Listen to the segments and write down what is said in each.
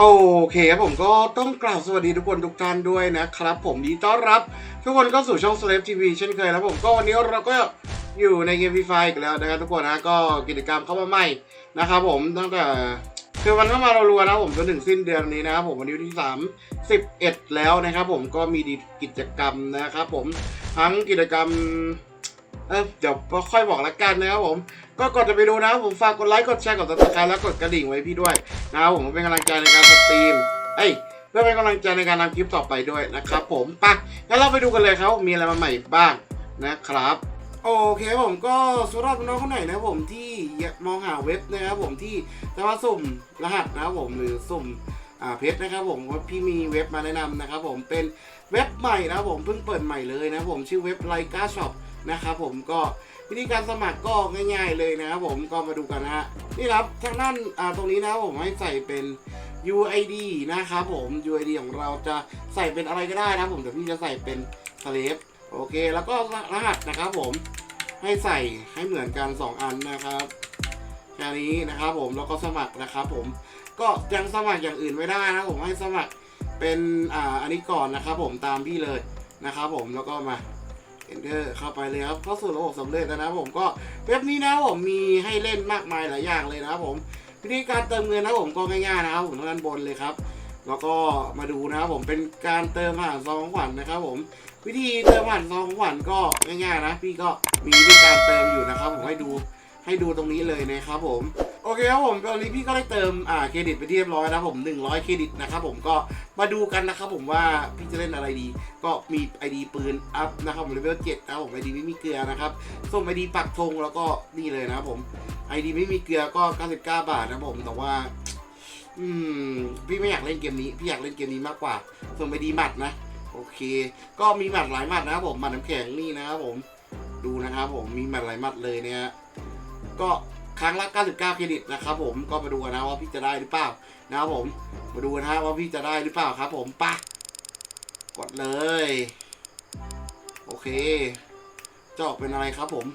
โอเคครับผมก็ต้องกล่าวสวัสดีทุกคนทุกท่านด้วยนะครับ ผมยินดีต้อนรับ ทุกคนก็สู่ช่อง Slave TV เช่นเคยแล้วผมก็วันนี้เราก็อยู่ในเกมฟรีไฟอีกแล้วนะครับทุกคนนะก็กิจกรรมเข้ามาใหม่นะครับผมตั้งแต่คือมันเข้ามาเรารัวนะผมจนถึงสิ้นเดือนนี้นะครับผมวันนี้ที่3 11 แล้วนะครับผมก็มีกิจกรรมนะครับผมทั้งกิจกรรมเออเดี๋ยวค่อยบอกละกันนะครับผม ก็ก่อนจะไปดูนะผมฝากกดไลค์กดแชร์กดติดตามและกดกระดิ่งไว้พี่ด้วยนะครับผมเป็นกำลังใจในการสตรีมเอ้ยเพื่อเป็นกำลังใจในการทำคลิปต่อไปด้วยนะครับผมปะงั้นเราไปดูกันเลยครับมีอะไรมาใหม่บ้างนะครับโอเคผมก็สำหรับน้องคนไหนนะครับผมที่มองหาเว็บนะครับผมที่จะมาสุ่มรหัสนะครับผมหรือสุ่มเพชรนะครับผมว่าพี่มีเว็บมาแนะนำนะครับผมเป็นเว็บใหม่นะครับผมเพิ่งเปิดใหม่เลยนะครับผมชื่อเว็บไลกาช็อป นะครับผมก็วิธีการสมัครก็ง่าย ๆ เลยนะครับผมก็มาดูกันนะฮะนี่ครับทางด้านตรงนี้นะครับผมให้ใส่เป็น UID นะครับผม UID ของเราจะใส่เป็นอะไรก็ได้นะผมแต่พี่จะใส่เป็น slave โอเค แล้วก็รหัสนะครับผมให้ใส่ให้เหมือนกัน 2 อันนะครับแค่นี้นะครับผมแล้วก็สมัครนะครับผมก็ยังสมัครอย่างอื่นไม่ได้นะผมให้สมัครเป็นอ่าอันนี้ก่อนนะครับผมตามพี่เลยนะครับผมแล้วก็มา enter เข้าไปเลยครับเข้าสู่ระบบสำเร็จแล้วนะผมก็เว็บนี้นะผมมีให้เล่นมากมายหลายอย่างเลยนะครับผมวิธีการเติมเงินนะผมก็ง่ายๆนะครับผมทางด้านบนเลยครับ แล้วก็มาดูนะครับผมเป็นการเติมผ่านซองของขวัญนะครับผมวิธีเติมผ่านซองของขวัญก็ง่ายๆนะ พี่ก็มีวิธีการเติมอยู่นะครับผมให้ดูให้ดูตรงนี้เลยนะครับผม โอเคครับผมตอนนี้พี่ก็ได้เติมอ่าเครดิตไปที่เรียบร้อยแล้วผม 100 เครดิตนะครับผมก็มาดูกันนะครับผมว่าพี่จะเล่นอะไรดี ก็มี ID ปืนอัพนะครับผมเลเวล7นะครับผม ID ไม่มีเกลือนะครับส่ง ID ปักธงแล้วก็นี่เลยนะครับผม ID ไม่มีเกลือก็ 99 บาทนะผมแต่ว่า อืม พี่ไม่อยากเล่นเกมนี้พี่อยากเล่นเกมนี้มากกว่า ส่ง ID หมัดนะโอเค ก็มีหมัดหลายหมัดนะครับผมหมัดน้ำแข็งนี่นะครับผมดูนะครับผมมีหมัดหลายหมัดเลยเนี่ยก็ ครั้งละ 99 เครดิตนะครับผมก็มาดูนะว่าพี่จะได้หรือเปล่านะครับผมมาดูกันะว่าพี่จะได้หรือเปล่าครับผมปะกดเลย โอเคจะออกเป็นอะไรครับผม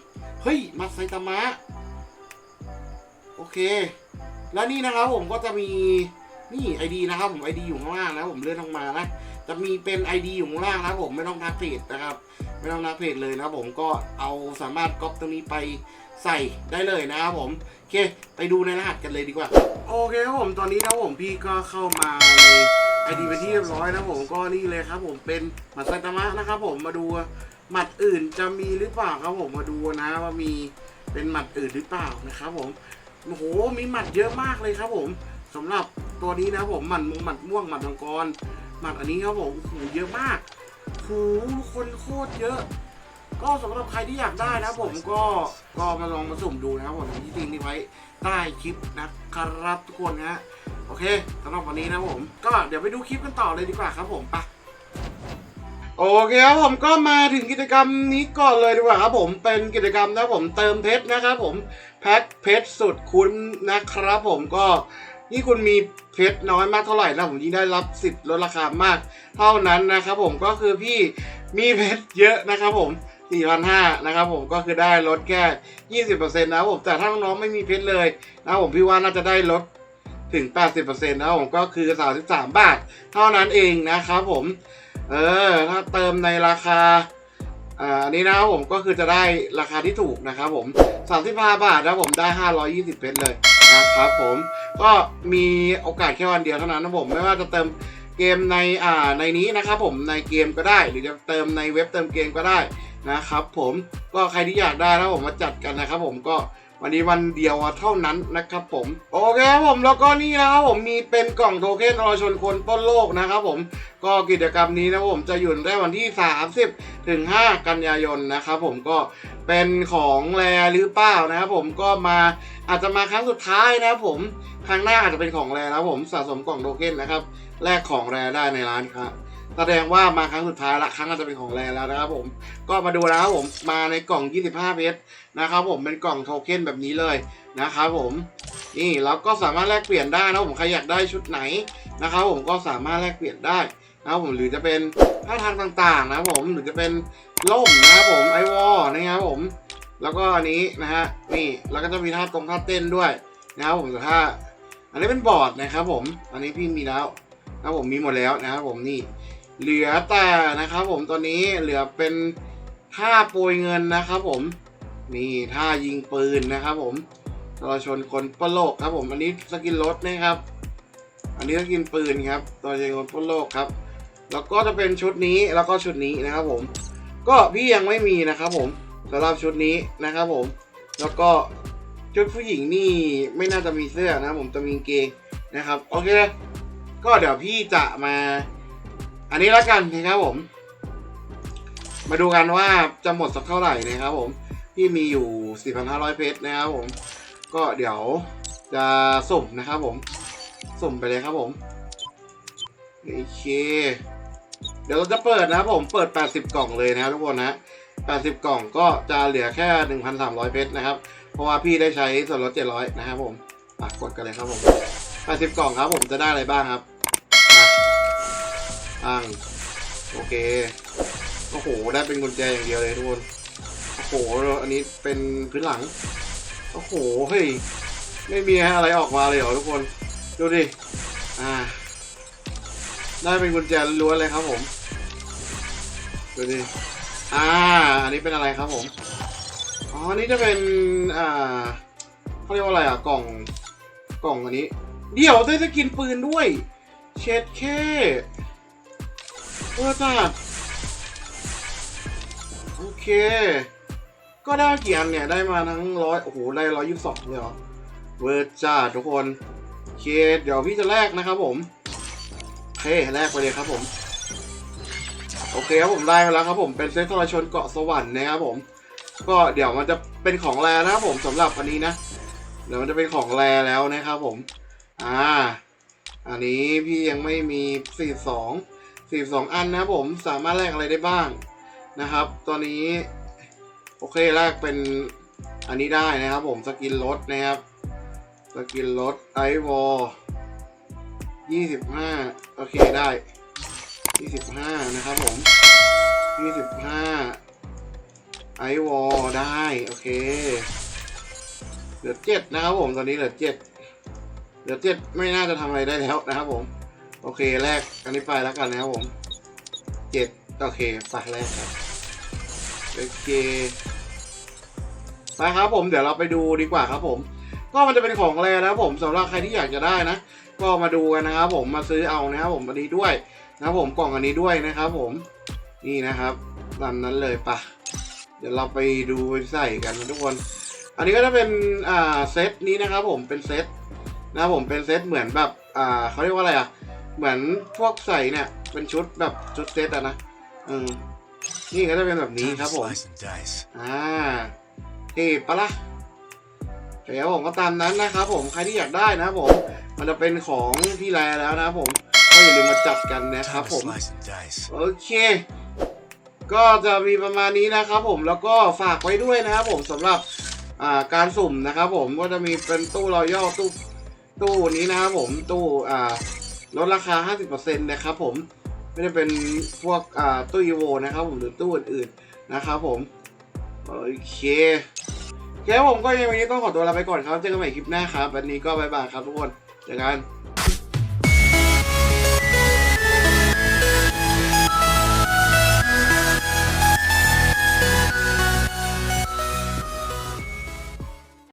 เฮ้ย มาไซตามะ โอเค แล้วนี่นะครับผมก็จะมีนี่ ID นะครับผม ID อยู่ข้างล่างนะผมเลื่อนลงมานะ จะมีเป็น ID อยู่ข้างล่างนะครับผมไม่ต้องทักเพจนะครับ ไม่ต้องทักเพจเลยนะครับผมก็เอาสามารถก๊อปตรงนี้ไปใส่ได้เลยนะครับผมโอเค ไปดูในรหัสกันเลยดีกว่า โอเคครับผมตอนนี้นะครับผมพี่ก็เข้ามาใน ID เป็นที่เรียบร้อยนะผมก็นี่เลยครับ ผมเป็นหมัดไซตามะนะครับ ผมมาดูหมัดอื่นจะมีหรือเปล่าครับผมมาดูนะว่ามีเป็นหมัดอื่นหรือเปล่านะครับ ผมโอ้โหมีหมัดเยอะมากเลยครับ ผมสำหรับตัวนี้นะผมหมัดมงหมัดม่วงหมัดมังกร หมัดอันนี้ครับผมโอ้โหเยอะมากโอ้โหคนโคตรเยอะ ก็สำหรับใครที่อยากได้นะผมก็ก็มาลองมาสุ่มดูนะครับผมที่ทิ้งนี่ไว้ใต้คลิปนะครับทุกคนนะโอเคสำหรับวันนี้นะผม ก็เดี๋ยวไปดูคลิปกันต่อเลยดีกว่าครับผมไปโอเคครับผมก็มาถึงกิจกรรมนี้ก่อนเลยดีกว่าครับผมเป็นกิจกรรมนะผมเติมเพชรนะครับผมแพ็คเพชรสุดคุ้นนะครับผมก็ ยิ่งคุณมีเพชรน้อยมากเท่าไหร่นะผมยิ่งได้รับสิทธิ์ลดราคามาก เท่านั้นนะครับผมก็คือพี่มีเพชรเยอะนะครับผม4,500นะครับผมก็คือได้ลดแค่ 20%นะครับผมแต่ถ้าน้องๆไม่มีเพชรเลยนะผมพี่ว่าน่าจะได้ลดถึง 80%นะครับผมก็คือ 33 บาท เท่านั้นเองนะครับผมเออถ้าเติมในราคาอ่าอันนี้นะครับผมก็คือจะได้ราคาที่ถูกนะครับผม35บาทนะผมได้ 520 เพชรเลย นะครับผมก็มีโอกาสแค่วันเดียวเท่านั้นนะผมไม่ว่าจะเติมเกมในอ่าในนี้นะครับผมในเกมก็ได้ หรือจะเติมในเว็บเติมเกมก็ได้นะครับผมก็ใครที่อยากได้นะผมมาจัดกันนะครับผมก็ วันนี้วันเดียวเท่านั้นนะครับผม โอเคครับผมแล้วก็นี่นะครับผมมีเป็นกล่องโทเค็นอรชนคนต้นโลกนะครับผมก็กิจกรรมนี้นะผมจะหยุดได้วันที่ 30 ถึง 5 กันยายนนะครับผมก็เป็นของแรหรือเปล่านะครับผมก็มาอาจจะมาครั้งสุดท้ายนะครับผมครั้งหน้าอาจจะเป็นของแรนะครับผมสะสมกล่องโทเค็นนะครับแลกของแรได้ในร้านครับ แสดงว่ามาครั้งสุดท้ายละครั้งอาจจะเป็นของแรแล้วนะครับผมก็มาดูนะครับผมมาในกล่อง 25 เพชรนะครับผมเป็นกล่องโทเค็นแบบนี้เลยนะครับผมนี่แล้วก็สามารถแลกเปลี่ยนได้นะผมใครอยากได้ชุดไหนนะครับผมก็สามารถแลกเปลี่ยนได้นะครับผมหรือจะเป็นท่าทางต่างๆนะครับผมหรือจะเป็นล่มนะครับผมไอวอลนะครับผม แล้วก็อันนี้นะฮะนี่แล้วก็จะมีท่าตรงท่าเต้นด้วยนะครับผมแต่ถ้าอันนี้เป็นบอร์ดนะครับผม อันนี้พี่มีแล้วนะครับผมมีหมดแล้วนะครับผมนี่ เหลือแต่นะครับผมตอนนี้เหลือเป็นท่าโปรยเงินนะครับผมนี่ท่ายิงปืนนะครับผมทรชนคนปโลกครับผมอันนี้สกินรถนะครับ อันนี้สกินปืนครับตัวยิงคนปโลกครับ แล้วก็จะเป็นชุดนี้แล้วก็ชุดนี้นะครับผม ก็พี่ยังไม่มีนะครับผมสำหรับชุดนี้นะครับผม แล้วก็ชุดผู้หญิงนี่ไม่น่าจะมีเสื้อนะผมจะมีเกงนะครับโอเคก็เดี๋ยวพี่จะมา อันนี้แล้วกันนะครับผม มาดูกันว่าจะหมดสักเท่าไหร่นะครับผมพี่มีอยู่ 4,500 เพชรนะครับผม ก็เดี๋ยวจะสุ่มนะครับผมสุ่มไปเลยครับผมโอเค เดี๋ยวเราจะเปิดนะครับผมเปิด 80 กล่องเลยนะครับทุกคนนะ 80 กล่องก็จะเหลือแค่ 1,300 เพชรนะครับ เพราะว่าพี่ได้ใช้ส่วนลด700 นะครับผมกดกันเลยครับผม 80 กล่องครับผมจะได้อะไรบ้างครับ อ่างโอเคโอ้โหได้เป็นกุญแจอย่างเดียวเลยทุกคนโอ้โหอันนี้เป็นพื้นหลังโอ้โหเฮ้ยไม่มีอะไรออกมาเลยเหรอทุกคนดูดิอ่าได้เป็นกุญแจล้วนเลยครับผมดูดิอ่าอันนี้เป็นอะไรครับผมอ๋อันนี้จะเป็นอ่าเขาเรียกว่าอะไรอะกล่องกล่องอันนี้ เดี๋ยวได้สกินปืนด้วย เช็ดแค่ เออจัดโอเค ก็ได้เกี่อันเนี่ย ได้มาทั้งร้อยโอ้โห ได้ร้อยยี่สิบสองเลยเหรอ เวอร์จ้าทุกคนโอเค เดี๋ยวพี่จะแลกนะครับผมโอเคแลกไปเลยครับผม โอเคครับผมได้มาแล้วครับผม เป็นเซตทรชนเกาะสวรรค์นะครับผม ก็เดี๋ยวมันจะเป็นของแรนะครับผมสำหรับอันนี้นะ เดี๋ยวมันจะเป็นของแรแล้วนะครับผม อ่า อันนี้พี่ยังไม่มี42 42 อันนะผมสามารถแลกอะไรได้บ้างนะครับ ตอนนี้โอเคแลกเป็นอันนี้ได้นะครับผมสกินรถนะครับสกินรถไอวอล25 โอเคได้ 25 นะครับผม 25 ไอวอลได้ โอเค เหลือเจ็ดนะครับผม ตอนนี้เหลือเจ็ดเหลือเจ็ดไม่น่าจะทำอะไรได้แล้วนะครับผม โอเคแรกอันนี้ไปแล้วกันนะครับผมเจ็ดโอเคไปแรกครับโอเคไปครับผมเดี๋ยวเราไปดูดีกว่าครับผม ก็มันจะเป็นของแรนะครับผมสำหรับใครที่อยากจะได้นะ ก็มาดูกันนะครับผมมาซื้อเอานะครับผมอันนี้ด้วยนะครับผมกล่องอันนี้ด้วยนะครับผมนี่นะครับตามนั้นเลยปะเดี๋ยวเราไปดูไปใส่กันทุกคน อันนี้ก็จะเป็นอ่าเซตนี้นะครับผมเป็นเซตนะครับผมเป็นเซตเหมือนแบบอ่าเขาเรียกว่าอะไรอะ เหมือนพวกใส่เนี่ย เป็นชุดแบบชุดเซตอะนะเออนี่ก็จะเป็นแบบนี้ Time ค to รับผม slice and dice. อ่าเท่ปะละ่ะเดี๋ยวผมก็ตามนั้นนะครับผม ใครที่อยากได้นะครับผม มันจะเป็นของที่แลแล้วนะครับผม ก็อย่าลืมมาจัดกันนะครับ Time ผ to ม slice and dice. โอเค ก็จะมีประมาณนี้นะครับผม แล้วก็ฝากไว้ด้วยนะครับผมสำหรับอ่าการสุ่มนะครับผม ก็จะมีเป็นตู้รอย่อตู้ตู้นี้นะครับผม ตู้อ่า ลดราคา 50%นะครับผมไม่ได้เป็นพวกอ่าตู้อีโวนะครับผมหรือตู้อื่นๆนะครับผมโอเคโอเคครับผมก็ยังวันนี้ต้องขอตัวลาไปก่อนครับเจอกันใหม่คลิปหน้าครับ วันนี้ก็บายบายครับทุกคนเจอกัน